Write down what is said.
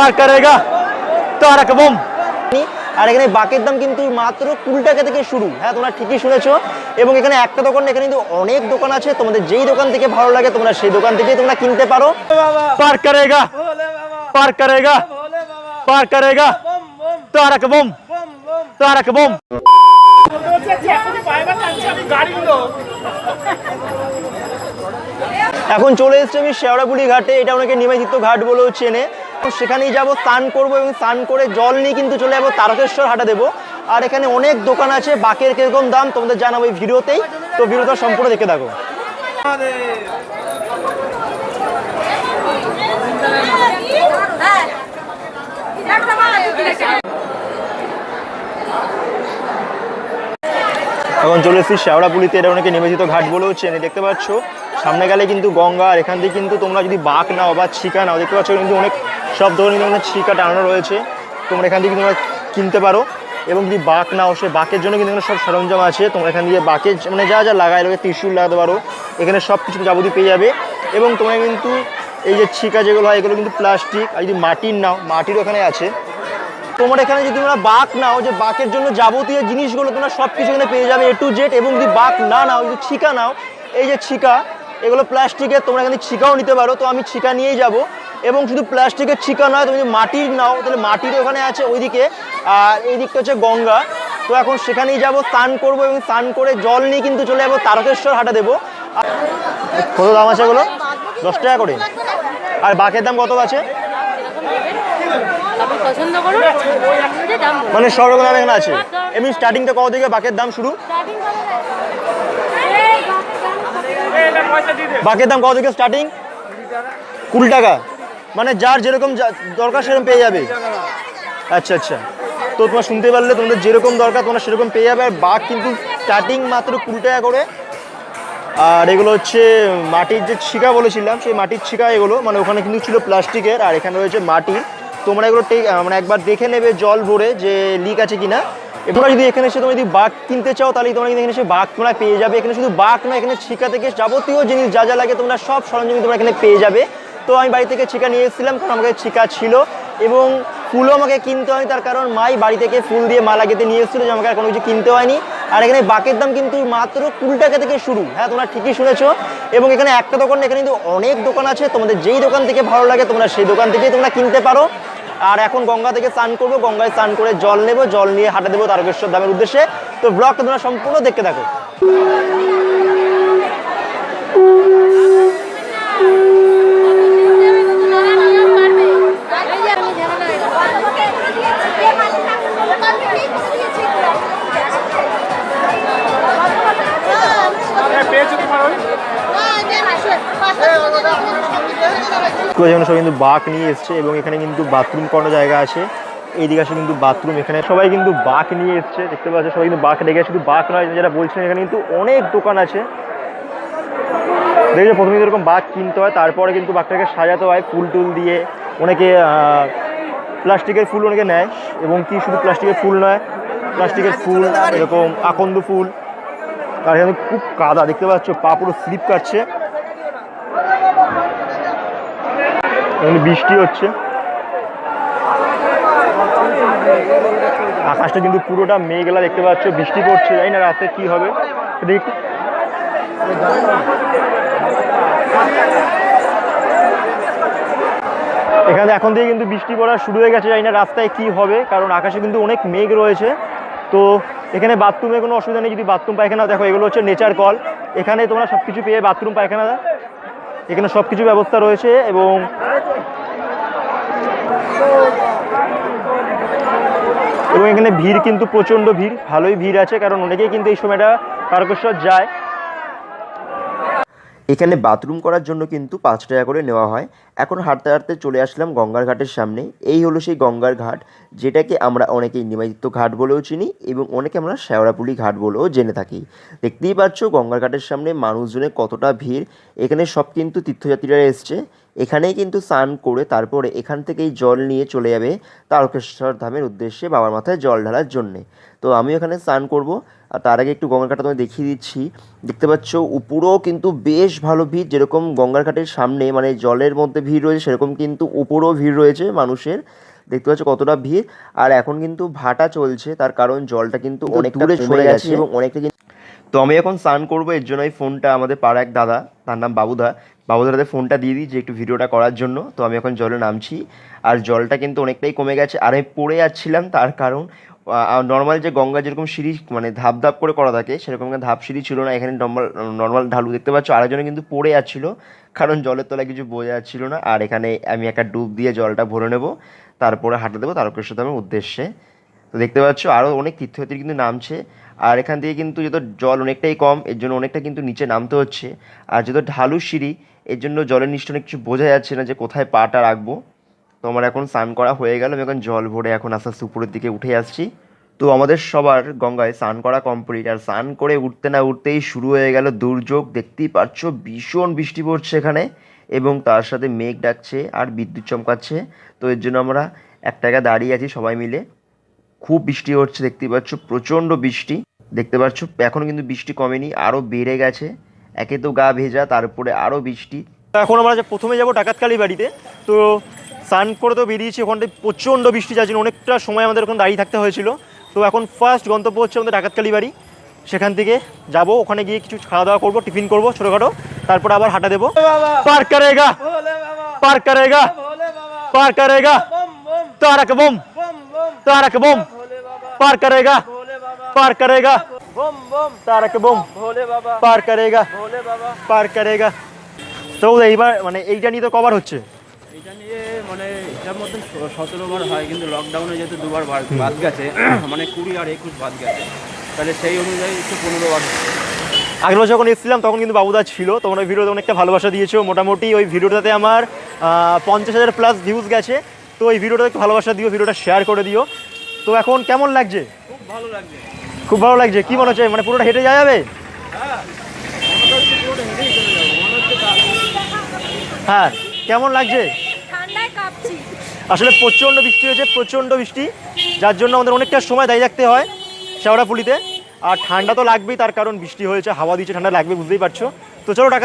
पार करेगा तारक बम আর এখানে বাকের দাম কিন্তু মাত্র কুড়ি টাকা থেকে শুরু হ্যাঁ তোমরা ঠিকই শুনেছো এবং এখানে একটা দোকান না, এখানে কিন্তু অনেক দোকান আছে তোমাদের যেই দোকান থেকে ভালো লাগে তোমরা সেই দোকান থেকেই তোমরা কিনতে পারো পার করেগা পার করেগা পার করেগা তারক বম তারক বম এখন চলে এসেছি আমি শেওড়াপুলি ঘাটে এটা অনেকে নিমাইতিত্ব ঘাট বলেও চেনে তো সেখানেই যাব, স্নান করব এবং স্নান করে জল নিয়ে কিন্তু চলে যাব, তারকেশ্বর হাটা দেবো। আর এখানে অনেক দোকান আছে, বাকের কীরকম দাম তোমাদের জানাব এই ভিডিওতেই। তো ভিডিওটা সম্পূর্ণ দেখে থাকো। এখন চলে এসেছি শেওড়াপুলিতে, এটা অনেকে নিবেদিত ঘাট বলেও চেনে, দেখতে পাচ্ছ? সামনে গেলে কিন্তু গঙ্গা, আর এখান থেকে কিন্তু তোমরা যদি বাঁক নাও বা ছিকা নাও, দেখতে পাচ্ছ কিন্তু অনেক সব ধরনের এখানে ছিকা টানানো রয়েছে। তোমরা এখান থেকে তোমরা কিনতে পারো। এবং যদি বাঁক নাও, সে বাঁকের জন্য কিন্তু এখানে সব সরঞ্জাম আছে। তোমরা এখান দিয়ে বাঁকের মানে যা যা লাগায় রয়েছে, ত্রিশুল লাগাতে পারো। এখানে সব কিছু যাবতীয় পেয়ে যাবে। এবং তোমরা কিন্তু এই যে ছিকা যেগুলো হয়, এগুলো কিন্তু প্লাস্টিক। আর যদি মাটির নাও মাটির ওখানে আছে। তোমার এখানে যদি তোমরা বাক নাও, যে বাকের জন্য যাবতীয় জিনিসগুলো তোমরা সব কিছু এখানে পেয়ে যাবে এ টু জেড। এবং যদি বাক না নাও, যদি ছিকা নাও, এই যে ছিকা এগুলো প্লাস্টিকের তোমরা এখানে ছিকাও নিতে পারো তো আমি ছিকা নিয়েই যাব। এবং শুধু প্লাস্টিকের ছিকা নয় তুমি যদি মাটির নাও তাহলে মাটির ওখানে আছে ওইদিকে আর এই দিকটা হচ্ছে গঙ্গা। তো এখন সেখানেই যাব স্নান করব এবং স্নান করে জল নিয়ে কিন্তু চলে যাব তারকেশ্বর হাটা দেবো। কত দাম আছে এগুলো? দশ টাকা করে। আর বাকের দাম কত আছে। মানে সব রকম দাম এখানে আছে। এমনি স্টার্টিংটা কত থেকে বাকের দাম শুরু? বাকের দাম কত থেকে স্টার্টিং কুড়ি টাকা। মানে যার যেরকম দরকার সেরকম পেয়ে যাবে। আচ্ছা আচ্ছা। তো তোমরা শুনতে পারলে তোমাদের যেরকম দরকার তোমরা সেরকম পেয়ে যাবে। আর বাঘ কিন্তু স্টার্টিং মাত্র কুড়ি টাকা করে। আর এগুলো হচ্ছে মাটির যে ছিকা বলেছিলাম, সেই মাটির ছিকা এগুলো। মানে ওখানে কিন্তু ছিল প্লাস্টিকের, আর এখানে রয়েছে মাটির। তোমরা এগুলো মানে একবার দেখে নেবে জল ভরে যে লিক আছে কিনা। তোমরা যদি এখানে এসে তোমরা যদি বাঘ কিনতে চাও তাহলে তোমরা কিন্তু এখানে এসে বাঘ তোমরা পেয়ে যাবে। এখানে শুধু বাঘ নয় এখানে ছিকা থেকে যাবতীয় জিনিস যা যা লাগে তোমরা সব সরঞ্জাম তোমরা এখানে পেয়ে যাবে। তো আমি বাড়ি থেকে ছিকা নিয়ে এসেছিলাম কারণ আমাকে ছিকা ছিল এবং ফুলও আমাকে কিনতে হয়নি তার কারণ মাই বাড়ি থেকে ফুল দিয়ে মালা গেঁথে নিয়ে এসেছিল যে আমাকে আর কোনো কিছু কিনতে হয়নি। আর এখানে বাকের দাম কিন্তু মাত্র কুড়ি টাকা থেকে শুরু। হ্যাঁ তোমরা ঠিকই শুনেছো। এবং এখানে একটা দোকান না, এখানে কিন্তু অনেক দোকান আছে তোমাদের যেই দোকান থেকে ভালো লাগে তোমরা সেই দোকান থেকেই তোমরা কিনতে পারো। আর এখন গঙ্গা থেকে স্নান করব, গঙ্গায় স্নান করে জল নেব, জল নিয়ে হাঁটা দেবো তারকেশ্বর ধামের উদ্দেশ্যে। তো ব্লগটা তোমরা সম্পূর্ণ দেখতে থাকো। যেমন সবাই কিন্তু বাঘ নিয়ে এসছে এবং এখানে কিন্তু বাথরুম করানো জায়গা আছে। এইদিকে আসে কিন্তু বাথরুম এখানে সবাই কিন্তু বাঘ নিয়ে এসছে। দেখতে পাচ্ছে সবাই কিন্তু বাঘ ডেকে শুধু বাঘ নয় যেটা বলছেন এখানে কিন্তু অনেক দোকান আছে। দেখছ প্রথমে এরকম বাঘ কিনতে হয়, তারপরে কিন্তু বাঘটাকে সাজাতে হয় ফুল টুল দিয়ে। অনেকে প্লাস্টিকের ফুল অনেকে নেয় এবং কি শুধু প্লাস্টিকের ফুল নয়, প্লাস্টিকের ফুল, এরকম আকন্দ ফুল। আর এখানে খুব কাদা, দেখতে পাচ্ছ পা পুরো স্লিপ কাটছে এখানে বৃষ্টি হচ্ছে। আকাশটা কিন্তু পুরোটা মেঘলা দেখতে পাচ্ছ, বৃষ্টি পড়ছে, জানি না রাতে কি হবে। এখানে এখন থেকে কিন্তু বৃষ্টি পড়া শুরু হয়ে গেছে, জানি না রাস্তায় কি হবে, কারণ আকাশে কিন্তু অনেক মেঘ রয়েছে। তো এখানে বাথরুমে কোনো অসুবিধা নেই, যদি বাথরুম পায়খানা, দেখো এগুলো হচ্ছে নেচার কল এখানে তোমরা সব কিছু পেয়ে বাথরুম, পায়খানা, এখানে সব কিছু ব্যবস্থা রয়েছে এবং এবং এখানে ভিড় কিন্তু প্রচণ্ড ভিড়, ভালোই ভিড় আছে, কারণ অনেকেই কিন্তু এই সময়টা তারকেশ্বর যায়। এখানে বাথরুম করার জন্য কিন্তু পাঁচ টাকা করে নেওয়া হয়। এখন হাঁটতে হাঁটতে চলে আসলাম গঙ্গার ঘাটের সামনে। এই হলো সেই গঙ্গার ঘাট, যেটাকে আমরা অনেকেই নিমাদিত্য ঘাট বলেও চিনি এবং অনেকে আমরা শেওড়াপুলি ঘাট বলেও জেনে থাকি। দেখতেই পাচ্ছ গঙ্গার ঘাটের সামনে মানুষজনের কতটা ভিড়। এখানে সব কিন্তু তীর্থযাত্রীরা এসছে। এখানেই কিন্তু স্নান করে তারপরে এখান থেকেই জল নিয়ে চলে যাবে তারকেশ্বর ধামের উদ্দেশ্যে বাবার মাথায় জল ঢালার জন্যে। তো আমি এখানে স্নান করব। আর তার আগে একটু গঙ্গার ঘাটটা তোমায় দেখিয়ে দিচ্ছি। দেখতে পাচ্ছ উপরেও কিন্তু বেশ ভালো ভিড়। যেরকম গঙ্গার ঘাটের সামনে মানে জলের মধ্যে ভিড় রয়েছে সেরকম কিন্তু উপরেও ভিড় রয়েছে মানুষের। দেখতে পাচ্ছ কতটা ভিড়। আর এখন কিন্তু ভাটা চলছে তার কারণ জলটা কিন্তু অনেক দূরে সরে গেছে এবং অনেকটা কিন্তু তো আমি এখন স্নান করব এর জন্য এই ফোনটা আমাদের পাড়া এক দাদা তার নাম বাবুদা। বাবুদার হাতে ফোনটা দিয়ে দিই যে একটু ভিডিওটা করার জন্য। তো আমি এখন জলে নামছি। আর জলটা কিন্তু অনেকটাই কমে গেছে। আর আমি পড়ে যাচ্ছিলাম তার কারণ নর্মাল যে গঙ্গা যেরকম সিঁড়ি মানে ধাপ ধাপ করে করা থাকে, সেরকম ধাপ সিঁড়ি ছিল না। এখানে নর্মাল নর্মাল ঢালু দেখতে পাচ্ছ। আরেকজনে কিন্তু পড়ে যাচ্ছিল, কারণ জলের তলায় কিছু বোঝা যাচ্ছিল না। আর এখানে আমি একটা ডুব দিয়ে জলটা ভরে নেব। তারপরে হাঁটা দেবো তারকেশ্বর ধামের উদ্দেশ্যে। তো দেখতে পাচ্ছ আরও অনেক তীর্থযাত্রী কিন্তু নামছে। আর এখান থেকে কিন্তু যেহেতু জল অনেকটাই কম, এর জন্য অনেকটা কিন্তু নিচে নামতে হচ্ছে। আর যেহেতু ঢালু সিঁড়ি এর জন্য জলের অনেক কিছু বোঝা যাচ্ছে না যে কোথায় পাটা রাখব। তো আমার এখন স্নান করা হয়ে গেল, আমি এখন জল ভরে এখন আস্তে আস্তে উপরের দিকে উঠে আসছি। তো আমাদের সবার গঙ্গায় স্নান করা কমপ্লিট আর স্নান করে উঠতে না উঠতেই শুরু হয়ে গেল দুর্যোগ। দেখতেই পাচ্ছ, ভীষণ বৃষ্টি পড়ছে এখানে, এবং তার সাথে মেঘ ডাকছে আর বিদ্যুৎ চমকাচ্ছে। তো এর জন্য আমরা এক জায়গায় দাঁড়িয়ে আছি সবাই মিলে। খুব বৃষ্টি হচ্ছে দেখতেই পাচ্ছ, প্রচণ্ড বৃষ্টি। দেখতে পাচ্ছ এখনও কিন্তু বৃষ্টি কমেনি আরও বেড়ে গেছে। একে তো গা ভেজা তারপরে আরও বৃষ্টি। তো এখন আমরা যে প্রথমে যাব ডাকাতকালী বাড়িতে তো স্নান করে তো বেরিয়েছি ওখানটায় প্রচণ্ড বৃষ্টি যাচ্ছে অনেকটা সময় আমাদের ওখানে দাঁড়িয়ে থাকতে হয়েছিল। তো এখন ফার্স্ট গন্তব্য হচ্ছে আমাদের ডাকাতকালী বাড়ি। সেখান থেকে যাব ওখানে গিয়ে কিছু খাওয়া দাওয়া করব টিফিন করব ছোটোখাটো তারপর আবার হাঁটা দেবো। পার করেগা! পার করেগা! পার করেগা! তারক বম! तारक बम पार करेगा पार करेगा तारक बम পার করেগা পার করেগা তো এইবার মানে এইটা নিয়ে তো কভার হচ্ছে এটা নিয়ে মানে এটার মধ্যে সতেরো বার হয় কিন্তু লকডাউনে যেহেতু দুবার বাদ বাদ গেছে মানে কুড়ি আর একুশ বাদ গেছে তাহলে সেই অনুযায়ী একটু পনেরো বার হচ্ছে। আগের বছর যখন এসেছিলাম তখন কিন্তু বাবুদা ছিল তোমরা ওই ভিডিওতে অনেকটা ভালোবাসা দিয়েছো মোটামুটি ওই ভিডিওটাতে আমার আহ, পঞ্চাশ হাজার প্লাস ভিউজ গেছে তো ওই ভিডিওটা একটু ভালোবাসা দিও ভিডিওটা শেয়ার করে দিও তো এখন কেমন লাগছে খুব ভালো লাগছে খুব ভালো লাগছে। কি মনে হচ্ছে? মানে পুরোটা হেঁটে যাওয়া যাবে? হ্যাঁ কেমন লাগছে? আসলে প্রচণ্ড বৃষ্টি হয়েছে প্রচণ্ড বৃষ্টি। যার জন্য আমাদের অনেকটা সময় দায়ী রাখতে হয় শেওড়াপুলিতে আর ঠান্ডা তো লাগবেই তার কারণ বৃষ্টি হয়েছে হাওয়া দিচ্ছে ঠান্ডা লাগবে বুঝতেই পারছ। তো চলো টাকা